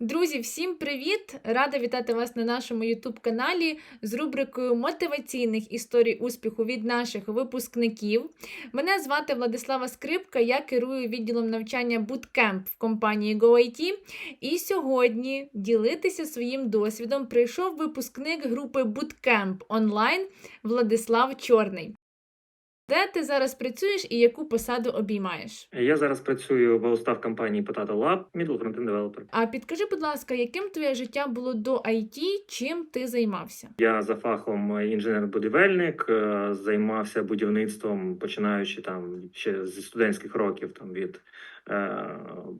Друзі, всім привіт! Рада вітати вас на нашому youtube каналі з рубрикою мотиваційних історій успіху від наших випускників. Мене звати Владислава Скрипка, я керую відділом навчання Bootcamp в компанії GoIT. І сьогодні ділитися своїм досвідом прийшов випускник групи Bootcamp онлайн Владислав Чорний. Де ти зараз працюєш і яку посаду обіймаєш? Я зараз працюю в устав компанії Potato Lab, middle frontend developer. А підкажи, будь ласка, яким твоє життя було до IT, чим ти займався? Я за фахом інженер-будівельник, е, займався будівництвом, починаючи там ще зі студентських років, там від е,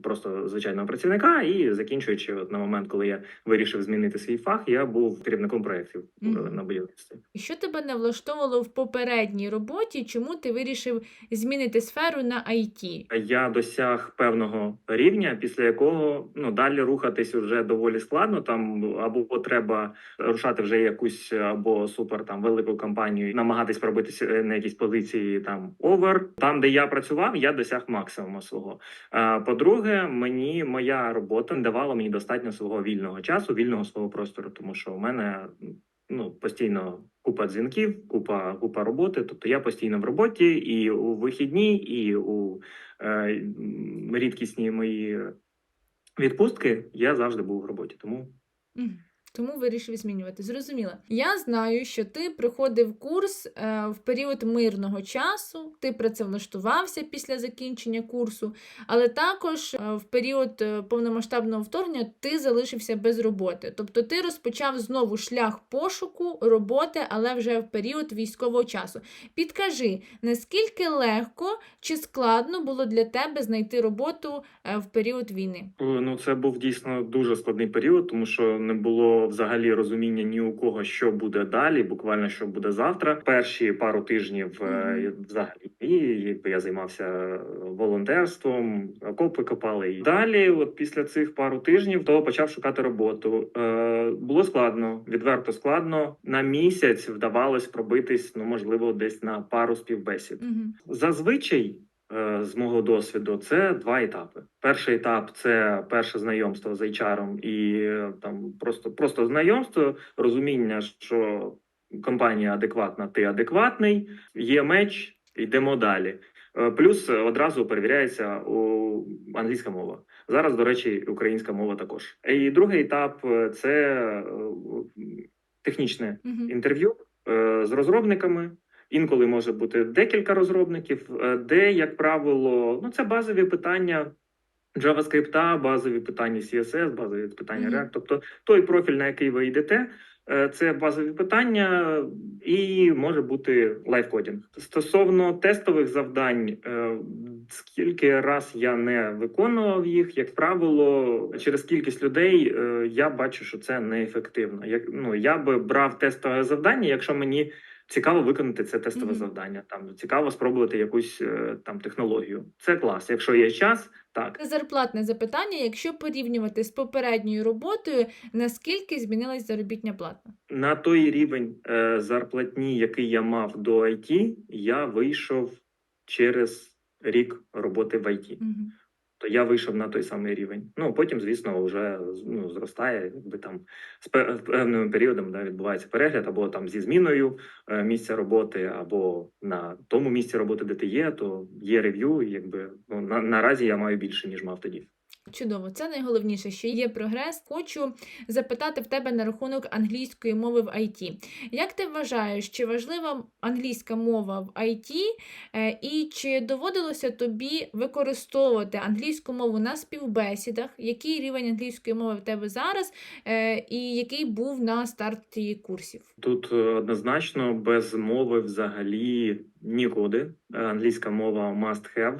просто звичайного працівника, і закінчуючи от на момент, коли я вирішив змінити свій фах, я був керівником проєктів е, Мгм. на будівництві. Що тебе не влаштовувало в попередній роботі? Чому ти вирішив змінити сферу на IT? Я досяг певного рівня, після якого ну далі рухатись вже доволі складно. Там або треба рушати вже якусь або супер там велику компанію, намагатись пробитися на якісь позиції там овер. Там, де я працював, я досяг максимуму свого. По-друге, мені моя робота давала мені достатньо свого вільного часу, вільного свого простору, тому що у мене ну постійно купа дзвінків, купа купа роботи. Тобто я постійно в роботі і у вихідні, і у е, рідкісні мої відпустки я завжди був в роботі. Тому. Тому вирішив змінювати. Зрозуміло. Я знаю, що ти проходив курс е, в період мирного часу, ти працевлаштувався після закінчення курсу, але також е, в період е, повномасштабного вторгнення ти залишився без роботи. Тобто ти розпочав знову шлях пошуку роботи, але вже в період військового часу. Підкажи, наскільки легко чи складно було для тебе знайти роботу в період війни? Ну, це був дійсно дуже складний період, тому що не було взагалі розуміння ні у кого, що буде далі, буквально що буде завтра. Перші пару тижнів е, взагалі якби я займався волонтерством, окопи копали. І далі, от після цих пару тижнів, то почав шукати роботу. Е, було складно, відверто складно. На місяць вдавалось пробитись, ну можливо, десь на пару співбесід. Зазвичай, е, з мого досвіду, це два етапи. Перший етап це перше знайомство з HR і е, там просто, просто знайомство, розуміння, що компанія адекватна, ти адекватний, є меч, йдемо далі. Е, Плюс одразу перевіряється у англійська мова. Зараз, до речі, українська мова також. І другий етап е, це е, технічне інтерв'ю е, з розробниками. Інколи може бути декілька розробників, е, де, як правило, ну це базові питання JavaScript, базові питання CSS, базові питання. React. Тобто той профіль, на який ви йдете, е, це базові питання, і може бути лайфкодінг. Стосовно тестових завдань, е, скільки раз я не виконував їх, як правило, через кількість людей я бачу, що це неефективно. Як ну я би брав тестове завдання, якщо мені цікаво виконати це тестове Мгм. завдання. Там цікаво спробувати якусь е, там технологію. Це клас. Якщо є час, так. Зарплатне запитання, якщо порівнювати з попередньою роботою, наскільки змінилась заробітня плата? На той рівень е, зарплатні, який я мав до IT, я вийшов через рік роботи в IT. Угу. То я вийшов на той самий рівень. Ну потім, звісно, вже ну, зростає, якби там з пе- певним періодом да, відбувається перегляд, або там зі зміною е, місця роботи, або на тому місці роботи, де ти є, то є рев'ю. Якби ну на, наразі я маю більше ніж мав тоді. Чудово, це найголовніше, що є прогрес. Хочу запитати в тебе на рахунок англійської мови в IT. Як ти вважаєш, чи важлива англійська мова в IT, е, і чи доводилося тобі використовувати англійську мову на співбесідах? Який рівень англійської мови в тебе зараз, е, і який був на старті курсів? Тут е, однозначно без мови взагалі нікуди. Англійська мова must have.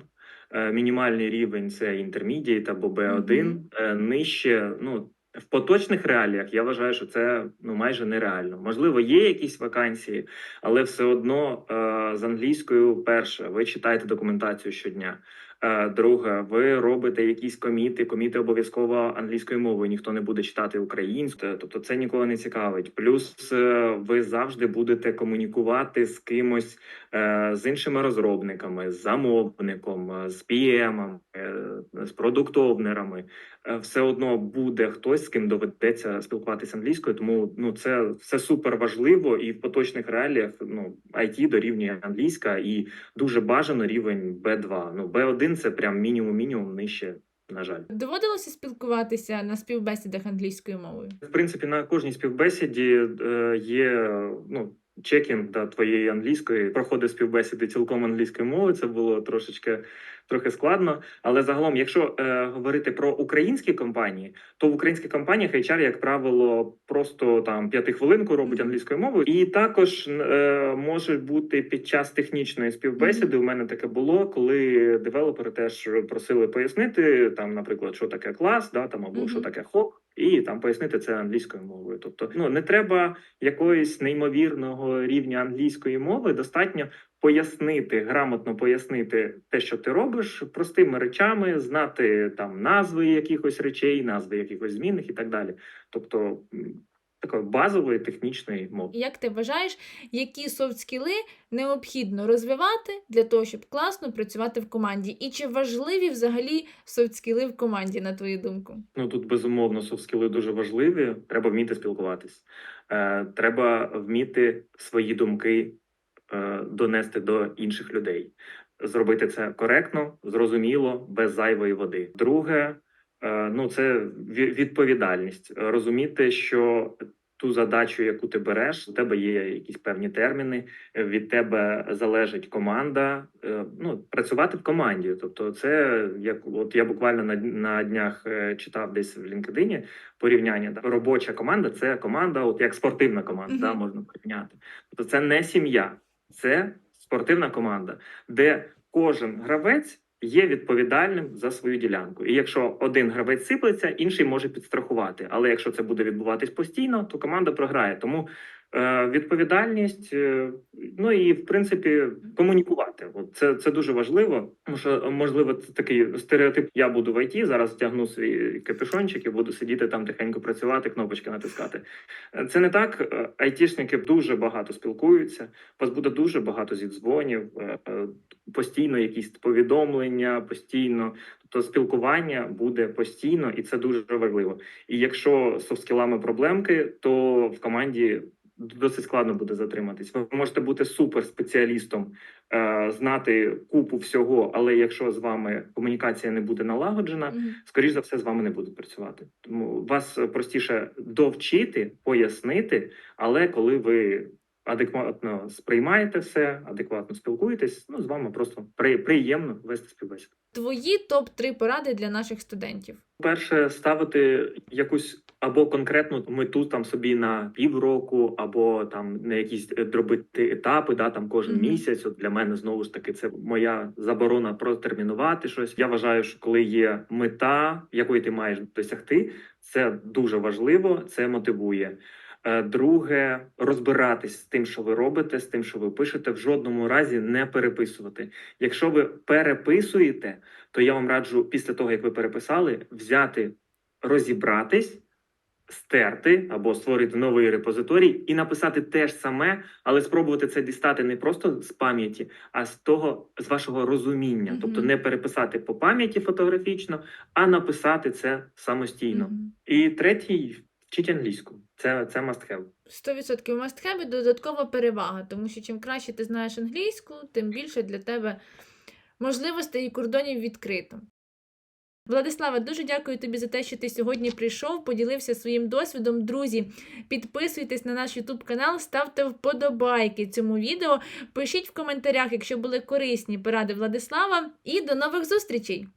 Е, Мінімальний рівень це intermediate або B1. Mm -hmm. Нижче, ну в поточних реаліях я вважаю, що це ну майже нереально. Можливо, є якісь вакансії, але все одно е, з англійською перше, ви читаєте документацію щодня. Е, Друге, ви робите якісь коміти, коміти обов'язково англійською мовою. Ніхто не буде читати українською, тобто це нікого не цікавить. Плюс е, ви завжди будете комунікувати з кимось, е, з іншими розробниками, з замовником, е, з PM, е, з продуктовнерами, е, все одно буде хтось, з ким доведеться спілкуватися англійською. Тому ну це все супер важливо, і в поточних реаліях ну IT дорівнює англійська, і дуже бажано рівень B2. Ну B1 це прям мінімум мінімум нижче. На жаль, Доводилося спілкуватися на співбесідах англійською мовою. в принципі, на кожній співбесіді е, є ну. Чекінг да, твоєї англійської проходив співбесіди цілком англійською мовою. Це було трошечки трохи складно. Але загалом, якщо е, говорити про українські компанії, то в українських компаніях HR, як правило, просто там п'ятихвилинку робить англійською мовою, і також е, може бути під час технічної співбесіди. У мене таке було, коли девелопери теж просили пояснити там, наприклад, що таке клас, да там або що таке хок. І там пояснити це англійською мовою. Тобто, ну не треба якоїсь неймовірного рівня англійської мови. Достатньо пояснити, грамотно пояснити те, що ти робиш, простими речами, знати там назви якихось речей, назви якихось змінних і так далі. Тобто такої базової технічної мови. Як ти вважаєш, які софт-скіли необхідно розвивати для того, щоб класно працювати в команді? І чи важливі взагалі софт-скіли в команді, на твою думку? Ну тут безумовно софт-скіли дуже важливі. Треба вміти спілкуватись. Е, треба вміти свої думки е, донести до інших людей. Зробити це коректно, зрозуміло, без зайвої води. Друге, е, ну це відповідальність. Розуміти, що ту задачу, яку ти береш, у тебе є якісь певні терміни. е, Від тебе залежить команда. е, Ну працювати в команді. Тобто, це як от я буквально на, на днях е, читав десь в LinkedIn порівняння. да. Робоча команда це команда, от як спортивна команда, Мгм. да, можна порівняти. Тобто, це не сім'я, це спортивна команда, де кожен гравець є відповідальним за свою ділянку. І якщо один гравець сиплеться, інший може підстрахувати. Але якщо це буде відбуватись постійно, то команда програє. Тому відповідальність, е, ну і в принципі комунікувати. Це, це дуже важливо. Тому що можливо це такий стереотип. Я буду в ІТ, зараз тягну свій капюшончик і буду сидіти там тихенько працювати, кнопочки натискати. Е, Це не так. Е, Айтішники дуже багато спілкуються. У вас буде дуже багато зідзвонів, е, е, постійно якісь повідомлення, постійно. Тобто спілкування буде постійно, і це дуже важливо. І якщо з софт-скілами проблемки, то в команді досить складно буде затриматись. Ви можете бути суперспеціалістом, е, знати купу всього, але якщо з вами комунікація не буде налагоджена, Мгм. скоріш за все з вами не будуть працювати. Тому вас простіше довчити, пояснити, але коли ви адекватно сприймаєте все, адекватно спілкуєтесь, ну з вами просто при, приємно вести співбесіду. Твої топ-3 поради для наших студентів. Перше, ставити якусь або конкретну мету там собі на півроку, або там на якісь е, дробити етапи, да там кожен Мгм. місяць. От для мене знову ж таки це моя заборона протермінувати щось. Я вважаю, що коли є мета, якої ти маєш досягти, це дуже важливо, це мотивує. Е, Друге, розбиратись з тим, що ви робите, з тим, що ви пишете, в жодному разі не переписувати. Якщо ви переписуєте, то я вам раджу після того, як ви переписали, взяти, розібратись, стерти або створити новий репозиторій і написати те ж саме, але спробувати це дістати не просто з пам'яті, а з того з вашого розуміння. Мгм. Тобто не переписати по пам'яті фотографічно, а написати це самостійно. Мгм. І третій вчіть англійську. Це, це must have. 100% must have і додаткова перевага, тому що чим краще ти знаєш англійську, тим більше для тебе можливостей і кордонів відкрито. Владислава, дуже дякую тобі за те, що ти сьогодні прийшов, поділився своїм досвідом. Друзі, підписуйтесь на наш YouTube канал, ставте вподобайки цьому відео, пишіть в коментарях, якщо були корисні поради Владислава, і до нових зустрічей!